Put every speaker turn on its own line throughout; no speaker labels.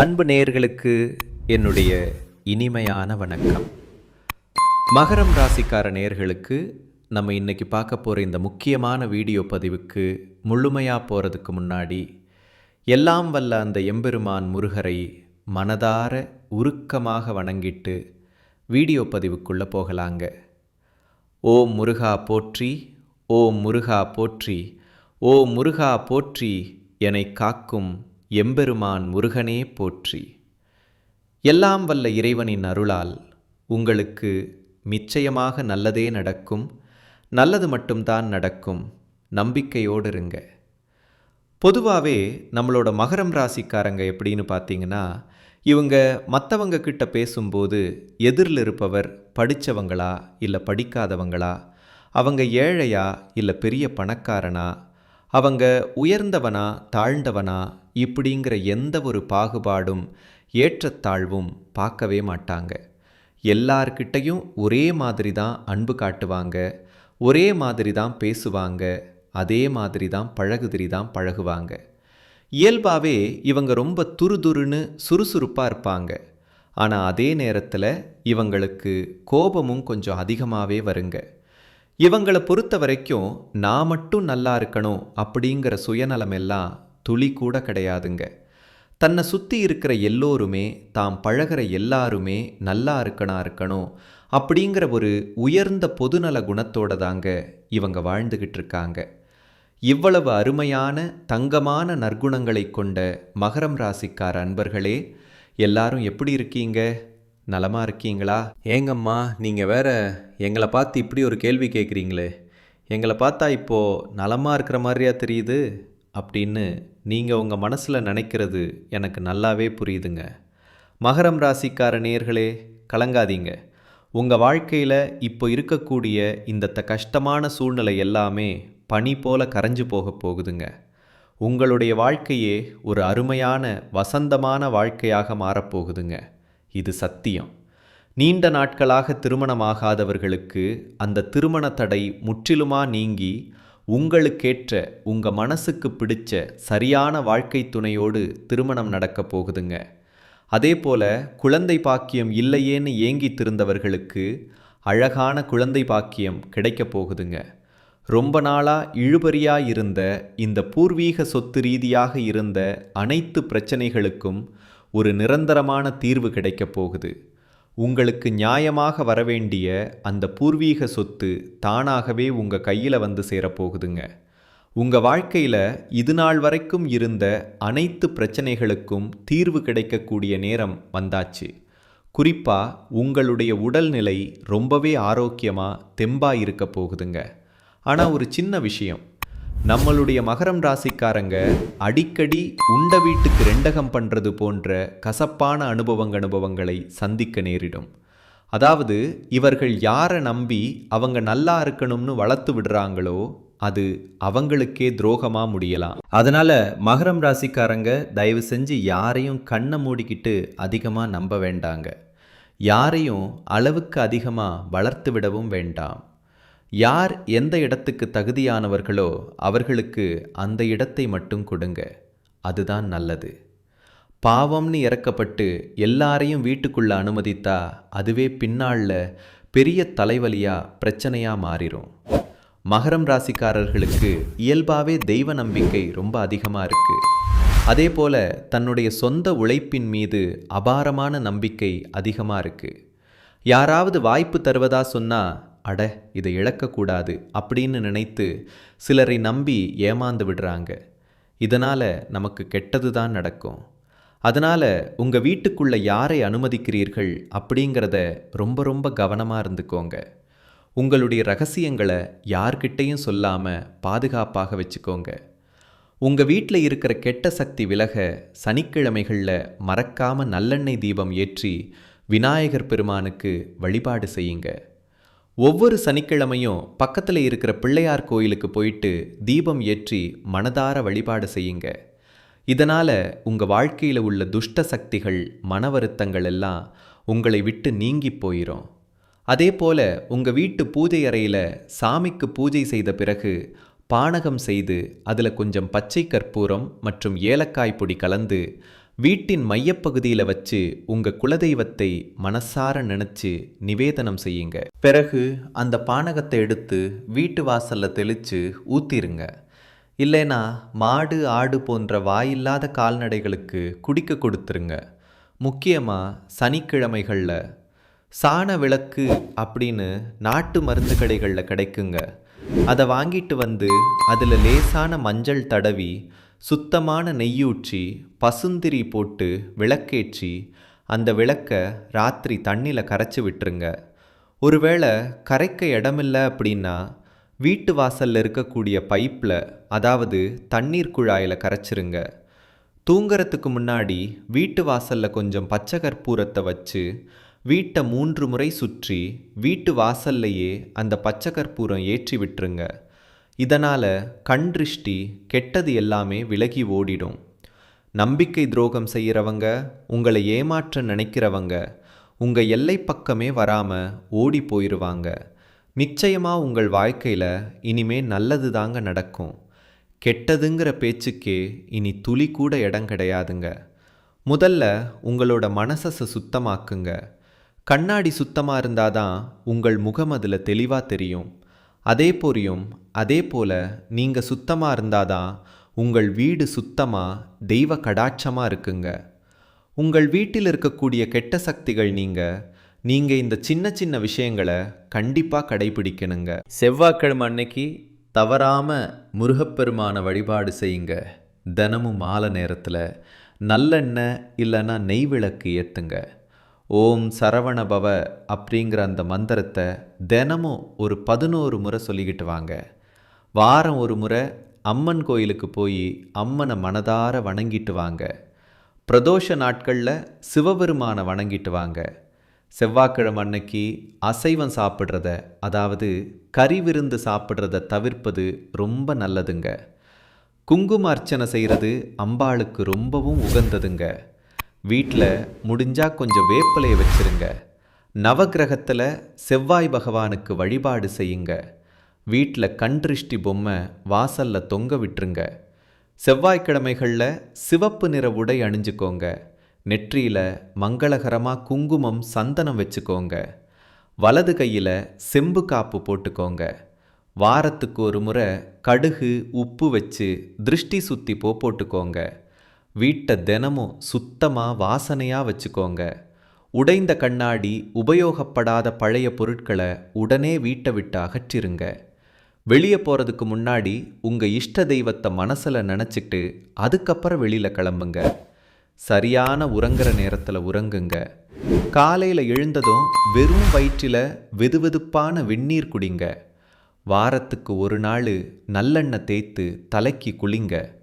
அன்பு நேயர்களுக்கு என்னுடைய இனிமையான வணக்கம். மகரம் ராசிக்கார நேர்களுக்கு நம்ம இன்னைக்கு பார்க்க போகிற இந்த முக்கியமான வீடியோ பதிவுக்கு முழுமையாக போகிறதுக்கு முன்னாடி எல்லாம் வல்ல அந்த எம்பெருமான் முருகரை மனதார உருக்கமாக வணங்கிட்டு வீடியோ பதிவுக்குள்ளே போகலாங்க. ஓம் முருகா போற்றி ஓம் முருகா போற்றி ஓ முருகா போற்றி என்னை காக்கும் எம்பெருமான் முருகனே போற்றி. எல்லாம் வல்ல இறைவனின் அருளால் உங்களுக்கு நிச்சயமாக நல்லதே நடக்கும் நல்லது மட்டும்தான் நடக்கும். நம்பிக்கையோடு இருங்க. பொதுவாகவே நம்மளோட மகரம் ராசிக்காரங்க எப்படின்னு பார்த்தீங்கன்னா இவங்க மற்றவங்க கிட்ட பேசும்போது எதிரில் இருப்பவர் படித்தவங்களா இல்லை படிக்காதவங்களா அவங்க ஏழையா இல்லை பெரிய பணக்காரனா அவங்க உயர்ந்தவனா தாழ்ந்தவனா இப்படிங்கிற எந்த ஒரு பாகுபாடும் ஏற்றத்தாழ்வும் பார்க்கவே மாட்டாங்க. எல்லார்கிட்டையும் ஒரே மாதிரி தான் அன்பு காட்டுவாங்க ஒரே மாதிரி தான் பேசுவாங்க அதே மாதிரி தான் பழகுதிரி தான் பழகுவாங்க. இயல்பாகவே இவங்க ரொம்ப துருதுருன்னு சுறுசுறுப்பாக இருப்பாங்க. ஆனால் அதே நேரத்தில் இவங்களுக்கு கோபமும் கொஞ்சம் அதிகமாகவே வருங்க. இவங்களை பொறுத்த வரைக்கும் நான் மட்டும் நல்லா இருக்கணும் அப்படிங்கிற சுயநலம் எல்லாம் துளி கூட கிடையாதுங்க. தன்னை சுற்றி இருக்கிற எல்லோருமே தாம் பழகிற எல்லாருமே நல்லா இருக்கணா இருக்கணும் அப்படிங்கிற ஒரு உயர்ந்த பொதுநல குணத்தோட தாங்க இவங்க வாழ்ந்துக்கிட்டு இருக்காங்க. இவ்வளவு அருமையான தங்கமான நற்குணங்களை கொண்ட மகரம் ராசிக்கார அன்பர்களே எல்லாரும் எப்படி இருக்கீங்க? நலமா இருக்கீங்களா? ஏங்கம்மா நீங்கள் வேற எங்களை பார்த்து இப்படி ஒரு கேள்வி கேட்குறீங்களே எங்களை பார்த்தா இப்போது நலமாக இருக்கிற மாதிரியா தெரியுது அப்படின்னு நீங்கள் உங்கள் மனசில் நினைக்கிறது எனக்கு நல்லாவே புரியுதுங்க. மகரம் ராசிக்கார நேர்களே கலங்காதீங்க. உங்கள் வாழ்க்கையில் இப்போ இருக்கக்கூடிய இந்த கஷ்டமான சூழ்நிலை எல்லாமே பனி போல கரைஞ்சு போக போகுதுங்க. உங்களுடைய வாழ்க்கையே ஒரு அருமையான வசந்தமான வாழ்க்கையாக மாறப்போகுதுங்க இது சத்தியம். நீண்ட நாட்களாக திருமணமாகாதவர்களுக்கு அந்த திருமண தடை முற்றிலுமா நீங்கி உங்களுக்கேற்ற உங்கள் மனசுக்கு பிடிச்ச சரியான வாழ்க்கை துணையோடு திருமணம் நடக்கப் போகுதுங்க. அதே போல குழந்தை பாக்கியம் இல்லையேன்னு ஏங்கி திருந்தவர்களுக்கு அழகான குழந்தை பாக்கியம் கிடைக்கப் போகுதுங்க. ரொம்ப நாளாக இழுபறியாக இருந்த இந்த பூர்வீக சொத்து ரீதியாக இருந்த அனைத்து பிரச்சனைகளுக்கும் ஒரு நிரந்தரமான தீர்வு கிடைக்கப் போகுது. உங்களுக்கு நியாயமாக வரவேண்டிய அந்த பூர்வீக சொத்து தானாகவே உங்கள் கையில் வந்து சேரப்போகுதுங்க. உங்கள் வாழ்க்கையில் இது நாள் வரைக்கும் இருந்த அனைத்து பிரச்சனைகளுக்கும் தீர்வு கிடைக்கக்கூடிய நேரம் வந்தாச்சு. குறிப்பாக உங்களுடைய உடல்நிலை ரொம்பவே ஆரோக்கியமாக தெம்பாக இருக்க போகுதுங்க. ஆனால் ஒரு சின்ன விஷயம். நம்மளுடைய மகரம் ராசிக்காரங்க அடிக்கடி உண்ட வீட்டுக்கு ரெண்டகம் பண்ணுறது போன்ற கசப்பான அனுபவங்க அனுபவங்களை சந்திக்க நேரிடும். அதாவது இவர்கள் யாரை நம்பி அவங்க நல்லா இருக்கணும்னு வளர்த்து விடுறாங்களோ அது அவங்களுக்கே துரோகமாக முடியலாம். அதனால் மகரம் ராசிக்காரங்க தயவு செஞ்சு யாரையும் கண்ணை மூடிக்கிட்டு அதிகமாக நம்ப வேண்டாங்க. யாரையும் அளவுக்கு அதிகமாக வளர்த்து விடவும் வேண்டாம். யார் எந்த இடத்துக்கு தகுதியானவர்களோ அவர்களுக்கு அந்த இடத்தை மட்டும் கொடுங்க. அதுதான் நல்லது. பாவம்னு இறக்கப்பட்டு எல்லாரையும் வீட்டுக்குள்ள அனுமதித்தா அதுவே பின்னாளில் பெரிய தலைவலியா பிரச்சனையா மாறிடும் மகரம் ராசிக்காரர்களுக்கு இயல்பாகவே தெய்வ நம்பிக்கை ரொம்ப அதிகமாக இருக்கு. அதே போல தன்னுடைய சொந்த உழைப்பின் மீது அபாரமான நம்பிக்கை அதிகமாக இருக்கு. யாராவது வாய்ப்பு தருவதா சொன்னா அட இதை இழக்கக்கூடாது அப்படின்னு நினைத்து சிலரை நம்பி ஏமாந்து விடுறாங்க. இதனால் நமக்கு கெட்டது தான் நடக்கும். அதனால் உங்கள் வீட்டுக்குள்ளே யாரை அனுமதிக்கிறீர்கள் அப்படிங்கிறத ரொம்ப ரொம்ப கவனமாக இருந்துக்கோங்க. உங்களுடைய ரகசியங்களை யார்கிட்டையும் சொல்லாமல் பாதுகாப்பாக வச்சுக்கோங்க. உங்கள் வீட்டில் இருக்கிற கெட்ட சக்தி விலக சனிக்கிழமைகளில் மறக்காமல் நல்லெண்ணெய் தீபம் ஏற்றி விநாயகர் பெருமானுக்கு வழிபாடு செய்யுங்க. ஒவ்வொரு சனிக்கிழமையும் பக்கத்தில் இருக்கிற பிள்ளையார் கோயிலுக்கு போயிட்டு தீபம் ஏற்றி மனதார வழிபாடு செய்யுங்க. இதனால் உங்கள் வாழ்க்கையில் உள்ள துஷ்ட சக்திகள் மன வருத்தங்கள் எல்லாம் உங்களை விட்டு நீங்கி போயிடும் அதே போல உங்கள் வீட்டு பூஜை அறையில் சாமிக்கு பூஜை செய்த பிறகு பானகம் செய்து அதில் கொஞ்சம் பச்சை கற்பூரம் மற்றும் ஏலக்காய் பொடி கலந்து வீட்டின் மையப்பகுதியில் வச்சு உங்கள் குலதெய்வத்தை மனசார நினச்சி நிவேதனம் செய்யுங்க. பிறகு அந்த பானகத்தை எடுத்து வீட்டு வாசல்ல தெளித்து ஊற்றிருங்க இல்லைனா மாடு ஆடு போன்ற வாயில்லாத கால்நடைகளுக்கு குடிக்க கொடுத்துருங்க. முக்கியமாக சனிக்கிழமைகளில் சாண விளக்கு அப்படின்னு நாட்டு மருந்து கடைகளில் கிடைக்குங்க. அதை வாங்கிட்டு வந்து அதில் லேசான மஞ்சள் தடவி சுத்தமான நெய்யூற்றி பசுந்திரி போட்டு விளக்கேற்றி அந்த விளக்கை ராத்திரி தண்ணியில் கரைச்சி விட்டுருங்க. ஒருவேளை கரைக்க இடமில்லை அப்படின்னா வீட்டு வாசலில் இருக்கக்கூடிய பைப்பில் அதாவது தண்ணீர் குழாயில் கரைச்சிருங்க. தூங்கறதுக்கு முன்னாடி வீட்டு வாசலில் கொஞ்சம் பச்சை கற்பூரத்தை வச்சு வீட்டை மூன்று முறை சுற்றி வீட்டு வாசல்லையே அந்த பச்சை கற்பூரம் ஏற்றி விட்டுருங்க. இதனால் கண் திருஷ்டி கெட்டது எல்லாமே விலகி ஓடிடும். நம்பிக்கை துரோகம் செய்கிறவங்க உங்களை ஏமாற்ற நினைக்கிறவங்க உங்கள் எல்லை பக்கமே வராமல் ஓடி போயிடுவாங்க நிச்சயமாக உங்கள் வாழ்க்கையில் இனிமே நல்லது தாங்க நடக்கும். கெட்டதுங்கிற பேச்சுக்கே இனி துளி கூட இடம் கிடையாதுங்க. முதல்ல உங்களோட மனசை சுத்தமாக்குங்க. கண்ணாடி சுத்தமாக இருந்தால் தான் உங்கள் முகம் அதில் தெளிவாக தெரியும். அதே போரியும் அதே போல் நீங்கள் சுத்தமாக இருந்தால் தான் உங்கள் வீடு சுத்தமாக தெய்வ கடாட்சமாக இருக்குங்க. உங்கள் வீட்டில் இருக்கக்கூடிய கெட்ட சக்திகள் நீங்கள் நீங்கள் இந்த சின்ன சின்ன விஷயங்களை கண்டிப்பாக கடைபிடிக்கணுங்க. செவ்வாய்க்கிழமை அன்னைக்கு தவறாமல் முருகப்பெருமான வழிபாடு செய்யுங்க. தினமும் மாலை நேரத்தில் நல்லெண்ணெய் இல்லைன்னா நெய் விளக்கு ஏற்றுங்க ஓம் சரவண பவ அப்படிங்கிற அந்த மந்திரத்தை தினமும் ஒரு பதினோரு முறை சொல்லிக்கிட்டு வாங்க. வாரம் ஒரு முறை அம்மன் கோயிலுக்கு போய் அம்மனை மனதார வணங்கிட்டு வாங்க. பிரதோஷ நாட்களில் சிவபெருமானை வணங்கிட்டு வாங்க. செவ்வாய்க்கிழமை அன்னைக்கு அசைவம் சாப்பிட்றத அதாவது கறி விருந்து சாப்பிட்றத தவிர்ப்பது ரொம்ப நல்லதுங்க. குங்கும அர்ச்சனை செய்கிறது அம்பாளுக்கு ரொம்பவும் உகந்ததுங்க. வீட்டில் முடிஞ்சால் கொஞ்சம் வேப்பிலையை வச்சிருங்க. நவக்கிரகத்தில் செவ்வாய் பகவானுக்கு வழிபாடு செய்யுங்க. வீட்டில் கண் பொம்மை வாசலில் தொங்க விட்டுருங்க. செவ்வாய்க்கிழமைகளில் சிவப்பு நிற உடை அணிஞ்சுக்கோங்க. நெற்றியில் மங்களகரமாக குங்குமம் சந்தனம் வச்சுக்கோங்க. வலது கையில் செம்பு காப்பு போட்டுக்கோங்க. வாரத்துக்கு ஒரு முறை கடுகு உப்பு வச்சு திருஷ்டி சுத்தி போ போட்டுக்கோங்க. வீட்டை தினமும் சுத்தமாக வாசனையாக வச்சுக்கோங்க. உடைந்த கண்ணாடி உபயோகப்படாத பழைய பொருட்களை உடனே வீட்டை விட்டு அகற்றிருங்க. வெளியே போகிறதுக்கு முன்னாடி உங்கள் இஷ்ட தெய்வத்தை மனசில் நினச்சிட்டு அதுக்கப்புறம் வெளியில் கிளம்புங்க. சரியான உறங்குற நேரத்தில் உறங்குங்க. காலையில் எழுந்ததும் வெறும் வயிற்றில் வெதுவெதுப்பான வெந்நீர் குடிங்க. வாரத்துக்கு ஒரு நாள் நல்லெண்ணெய் தேய்த்து தலைக்கு குளிங்க.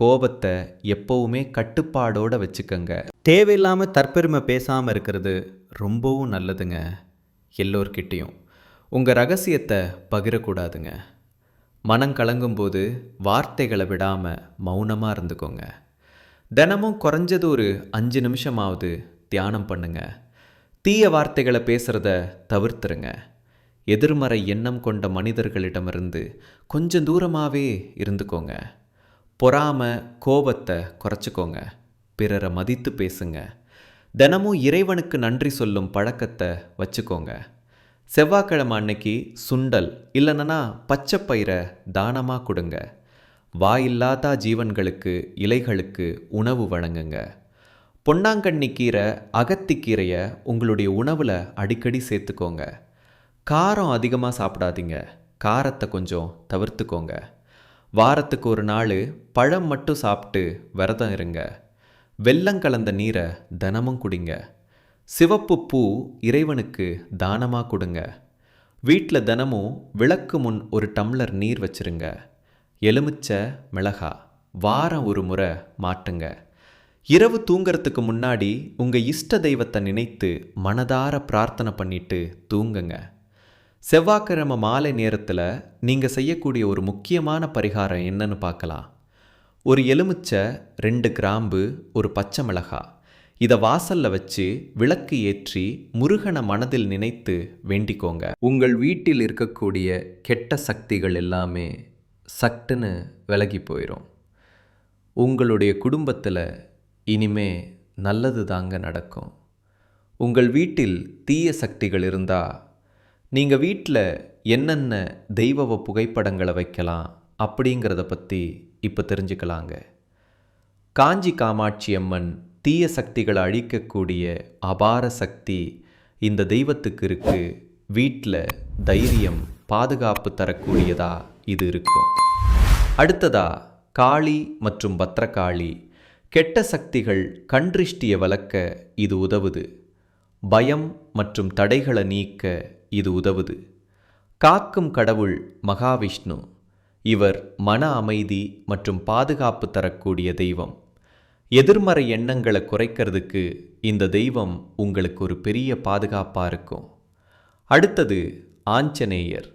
கோபத்தை எப்பவுமே கட்டுப்பாடோடு வச்சுக்கங்க. தேவையில்லாமல் தற்பெருமை பேசாமல் இருக்கிறது ரொம்பவும் நல்லதுங்க எல்லோர்கிட்டேயும். உங்கள் ரகசியத்தை பகிரக்கூடாதுங்க. மனம் கலங்கும்போது வார்த்தைகளை விடாமல் மௌனமாக இருந்துக்கோங்க. தினமும் குறைஞ்சது ஒரு அஞ்சு நிமிஷமாவது தியானம் பண்ணுங்க. தீய வார்த்தைகளை பேசுகிறத தவிர்த்துருங்க. எதிர்மறை எண்ணம் கொண்ட மனிதர்களிடமிருந்து கொஞ்சம் தூரமாகவே இருந்துக்கோங்க. பொறாம கோபத்தை குறைச்சிக்கோங்க. பிறரை மதித்து பேசுங்க. தினமும் இறைவனுக்கு நன்றி சொல்லும் பழக்கத்தை வச்சுக்கோங்க. செவ்வாய்க்கிழமை அன்னைக்கு சுண்டல் இல்லைன்னா பச்சை பயிரை தானமாக கொடுங்க. வாயில்லாத ஜீவன்களுக்கு இலைகளுக்கு உணவு வழங்குங்க. பொன்னாங்கண்ணி கீரை அகத்திக்கீரையை உங்களுடைய உணவில் அடிக்கடி சேர்த்துக்கோங்க. காரம் அதிகமாக சாப்பிடாதீங்க. காரத்தை கொஞ்சம் தவிர்த்துக்கோங்க. வாரத்துக்கு ஒரு நாள் பழம் மட்டும் சாப்பிட்டு விரதம் இருங்க. வெள்ளம் கலந்த நீரை தினமும் குடிங்க. சிவப்பு பூ இறைவனுக்கு தானமாக கொடுங்க. வீட்டில் தினமும் விளக்கு முன் ஒரு டம்ளர் நீர் வச்சிருங்க. எலுமிச்சை மிளகா வாரம் ஒரு முறை மாட்டுங்க. இரவு தூங்கிறதுக்கு முன்னாடி உங்கள் இஷ்ட தெய்வத்தை நினைத்து மனதார பிரார்த்தனை பண்ணிட்டு தூங்குங்க. செவ்வாய்க்கிழமை மாலை நேரத்தில் நீங்கள் செய்யக்கூடிய ஒரு முக்கியமான பரிகாரம் என்னன்னு பார்க்கலாம். ஒரு எலுமிச்சை ரெண்டு கிராம்பு ஒரு பச்சை மிளகா. இதை வாசல்ல வச்சு விளக்கு ஏற்றி முருகனை மனதில் நினைத்து வேண்டிக்கோங்க. உங்கள் வீட்டில் இருக்கக்கூடிய கெட்ட சக்திகள் எல்லாமே சட்டுன்னு விலகி போயிடும் உங்களுடைய குடும்பத்தில் இனிமே நல்லது தாங்க நடக்கும். உங்கள் வீட்டில் தீய சக்திகள் இருந்தால் நீங்கள் வீட்டில் என்னென்ன தெய்வ புகைப்படங்களை வைக்கலாம் அப்படிங்கிறத பற்றி இப்போ தெரிஞ்சுக்கலாங்க. காஞ்சி காமாட்சி அம்மன் தீய சக்திகளை அழிக்கக்கூடிய அபார சக்தி இந்த தெய்வத்துக்கு இருக்குது வீட்டில் தைரியம் பாதுகாப்பு தரக்கூடியதா இது இருக்கும். அடுத்ததா காளி மற்றும் பத்ரகாளி. கெட்ட சக்திகள் கன்றிஷ்டியை வளர்க்க இது உதவுது. பயம் மற்றும் தடைகளை நீக்க இது உதவுது. காக்கும் கடவுள் மகாவிஷ்ணு. இவர் மன அமைதி மற்றும் பாதுகாப்பு தரக்கூடிய தெய்வம். எதிர்மறை எண்ணங்களை குறைக்கிறதுக்கு இந்த தெய்வம் உங்களுக்கு ஒரு பெரிய பாதுகாப்பாக இருக்கும். அடுத்தது ஆஞ்சநேயர்.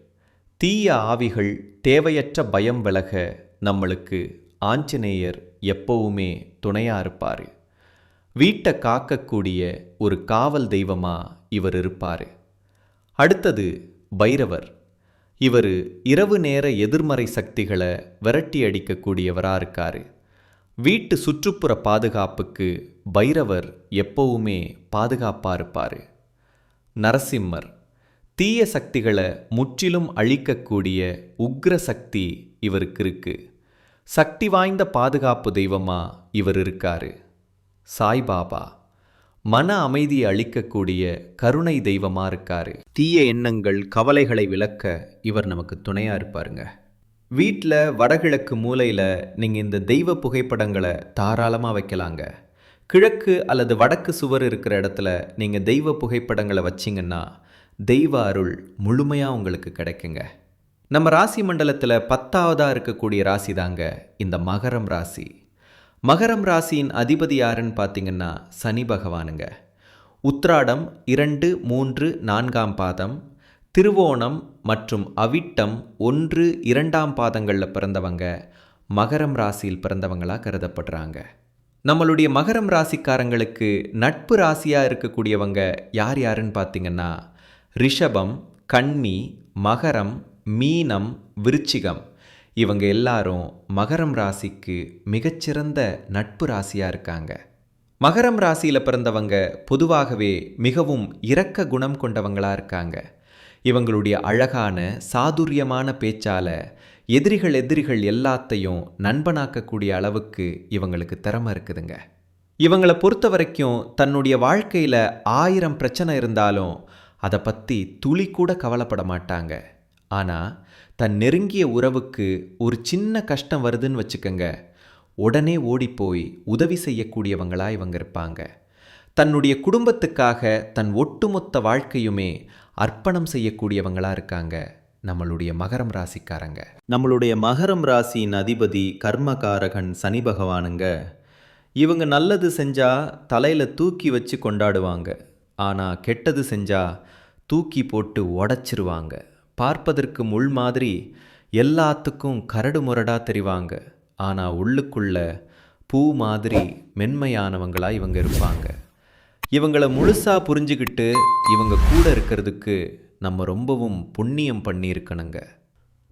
தீய ஆவிகள் தேவையற்ற பயம் விலக நம்மளுக்கு ஆஞ்சநேயர் எப்பவுமே துணையாக இருப்பார். வீட்டை காக்கக்கூடிய ஒரு காவல் தெய்வமாக இவர் இருப்பார். அடுத்தது பைரவர். இவர் இரவு நேர எதிர்மறை சக்திகளை விரட்டி அடிக்கக்கூடியவராக இருக்கார். வீட்டு சுற்றுப்புற பாதுகாப்புக்கு பைரவர் எப்பவுமே பாதுகாப்பாக இருப்பார். நரசிம்மர் தீய சக்திகளை முற்றிலும் அழிக்கக்கூடிய உக்ர சக்தி இவருக்கு இருக்கு. சக்தி வாய்ந்த பாதுகாப்பு தெய்வமா இவர் இருக்காரு. சாய்பாபா. மன அமைதியை அளிக்கக்கூடிய கருணை தெய்வமா இருக்காரு. தீய எண்ணங்கள் கவலைகளை விளக்க இவர் நமக்கு துணையா இருப்பாருங்க. வீட்டில் வடகிழக்கு மூலையில் நீங்கள் இந்த தெய்வ புகைப்படங்களை தாராளமாக வைக்கலாங்க. கிழக்கு அல்லது வடக்கு சுவர் இருக்கிற இடத்துல நீங்கள் தெய்வ புகைப்படங்களை வச்சிங்கன்னா தெய்வ அருள் முழுமையாக உங்களுக்கு கிடைக்குங்க. நம்ம ராசி மண்டலத்தில் பத்தாவதாக இருக்கக்கூடிய ராசி தாங்க இந்த மகரம் ராசி. மகரம் ராசியின் அதிபதி யாருன்னு பார்த்தீங்கன்னா சனி பகவானுங்க. உத்ராடம் இரண்டு மூன்று நான்காம் பாதம் திருவோணம் மற்றும் அவிட்டம் ஒன்று இரண்டாம் பாதங்களில் பிறந்தவங்க மகரம் ராசியில் பிறந்தவங்களாக கருதப்படுறாங்க. நம்மளுடைய மகரம் ராசிக்காரங்களுக்கு நட்பு ராசியாக இருக்கக்கூடியவங்க யார் யாருன்னு பார்த்தீங்கன்னா ரிஷபம் கன்னி மகரம் மீனம் விருச்சிகம். இவங்க எல்லாரும் மகரம் ராசிக்கு மிகச்சிறந்த நட்பு ராசியாக இருக்காங்க. மகரம் ராசியில் பிறந்தவங்க பொதுவாகவே மிகவும் இரக்க குணம் கொண்டவங்களாக இருக்காங்க. இவங்களுடைய அழகான சாதுரியமான பேச்சால எதிரிகள் எதிரிகள் எல்லாத்தையும் நண்பனாக்கக்கூடிய அளவுக்கு இவங்களுக்கு திறமை இருக்குதுங்க. இவங்களை பொறுத்த வரைக்கும் தன்னுடைய வாழ்க்கையில் ஆயிரம் பிரச்சனை இருந்தாலும் அதை பற்றி துளி கூட கவலைப்பட மாட்டாங்க. ஆனால் தன் நெருங்கிய உறவுக்கு ஒரு சின்ன கஷ்டம் வருதுன்னு வச்சுக்கோங்க. உடனே ஓடிப்போய் உதவி செய்யக்கூடியவங்களா இவங்க இருப்பாங்க. தன்னுடைய குடும்பத்துக்காக தன் ஒட்டுமொத்த வாழ்க்கையுமே அர்ப்பணம் செய்யக்கூடியவங்களா இருக்காங்க நம்மளுடைய மகரம் ராசிக்காரங்க. நம்மளுடைய மகரம் ராசியின் அதிபதி கர்மகாரகன் சனி பகவானுங்க. இவங்க நல்லது செஞ்சால் தலையில் தூக்கி வச்சு கொண்டாடுவாங்க. ஆனால் கெட்டது செஞ்சால் தூக்கி போட்டு உடச்சிருவாங்க. பார்ப்பதற்கு முள் மாதிரி எல்லாத்துக்கும் கரடு முரடாக தெரிவாங்க. ஆனால் உள்ளுக்குள்ள பூ மாதிரி மென்மையானவங்களா இவங்க இருப்பாங்க. இவங்களை முழுசாக புரிஞ்சுக்கிட்டு இவங்க கூட இருக்கிறதுக்கு நம்ம ரொம்பவும் புண்ணியம் பண்ணியிருக்கணுங்க.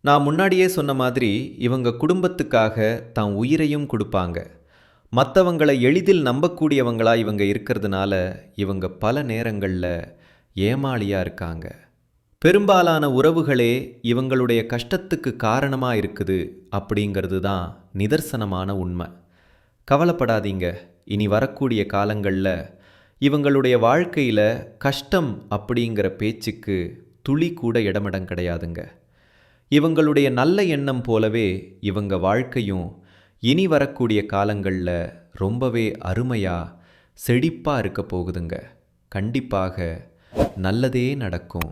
நான் முன்னாடியே சொன்ன மாதிரி இவங்க குடும்பத்துக்காக தான் உயிரையும் கொடுப்பாங்க. மற்றவங்களை எளிதில் நம்பக்கூடியவங்களாக இவங்க இருக்கிறதுனால இவங்க பல நேரங்களில் ஏமாளியாக இருக்காங்க. பெரும்பாலான உறவுகளே இவங்களுடைய கஷ்டத்துக்கு காரணமாக இருக்குது அப்படிங்கிறது தான் நிதர்சனமான உண்மை. கவலைப்படாதீங்க. இனி வரக்கூடிய காலங்களில் இவங்களுடைய வாழ்க்கையில் கஷ்டம் அப்படிங்கிற பேச்சுக்கு துளி கூட இடமிடம் கிடையாதுங்க. இவங்களுடைய நல்ல எண்ணம் போலவே இவங்க வாழ்க்கையும் இனி வரக்கூடிய காலங்களில் ரொம்பவே அருமையாக செழிப்பாக இருக்க போகுதுங்க. கண்டிப்பாக நல்லதே நடக்கும்.